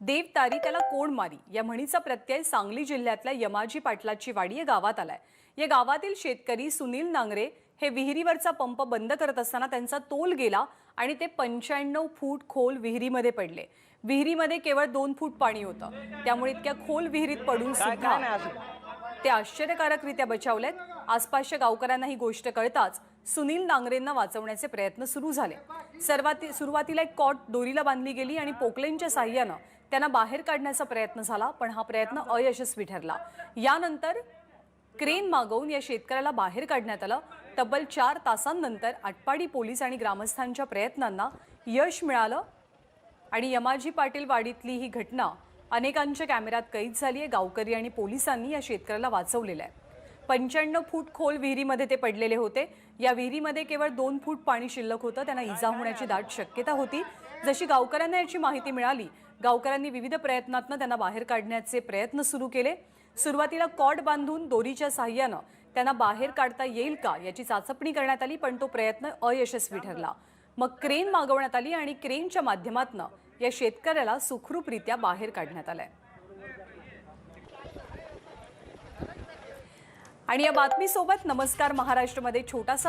देवतारी त्याला कोण मारी? या म्हणीचा प्रत्यय सांगली जिल्ह्यातल्या यमाजी पाटलाची वाडी या गावात आलाय. या गावातील शेतकरी सुनील नांगरे हे विहिरीवरचा पंप बंद करत असताना त्यांचा तोल गेला आणि ते पंच्याण्णव फूट खोल विहिरीमध्ये पडले. विहिरीमध्ये केवळ दोन फूट पाणी होतं. त्यामुळे इतक्या खोल विहिरीत पडून सुद्धा ते आश्चर्यकारकरित्या बचावलेत. आसपासच्या गावकऱ्यांना ही गोष्ट कळताच सुनील नांगरेंना वाचवण्याचे प्रयत्न सुरू झाले. सर्वाती सुरुवातीला एक कॉट दोरीला बांधली गेली आणि पोकलेनच्या साह्यानं त्यांना बाहेर काढण्याचा प्रयत्न झाला पण हा प्रयत्न अयशस्वी ठरला. यानंतर क्रेन मागवून या शेतकऱ्याला बाहेर काढण्यात आलं. तब्बल चार तासांनंतर आटपाडी पोलीस आणि ग्रामस्थांच्या प्रयत्नांना यश मिळालं आणि यमाजी पाटील वाडीतली ही घटना अनेकांच्या कॅमेऱ्यात कैद झाली आहे. गावकरी आणि पोलिसांनी या शेतकऱ्याला वाचवलेलं आहे. पंच्याण्णव फूट खोल विहिरीमध्ये ते पडलेले होते. या विहिरीमध्ये केवळ दोन फूट पाणी शिल्लक होतं. त्यांना इजा होण्याची दाट शक्यता होती. जशी गावकऱ्यांना याची माहिती मिळाली गावकऱ्यांनी विविध प्रयत्नातनं त्यांना बाहेर काढण्याचे प्रयत्न सुरू केले. सुरुवातीला कॉड बांधून दोरीच्या साह्यानं त्यांना बाहेर काढता येईल का याची चाचपणी करण्यात आली पण तो प्रयत्न अयशस्वी ठरला. मग क्रेन मागवण्यात आली आणि क्रेनच्या माध्यमातून या शेतकऱ्याला सुखरूपरित्या बाहेर काढण्यात आलंय. आणि या बातमीसोबत नमस्कार महाराष्ट्रमध्ये छोटासा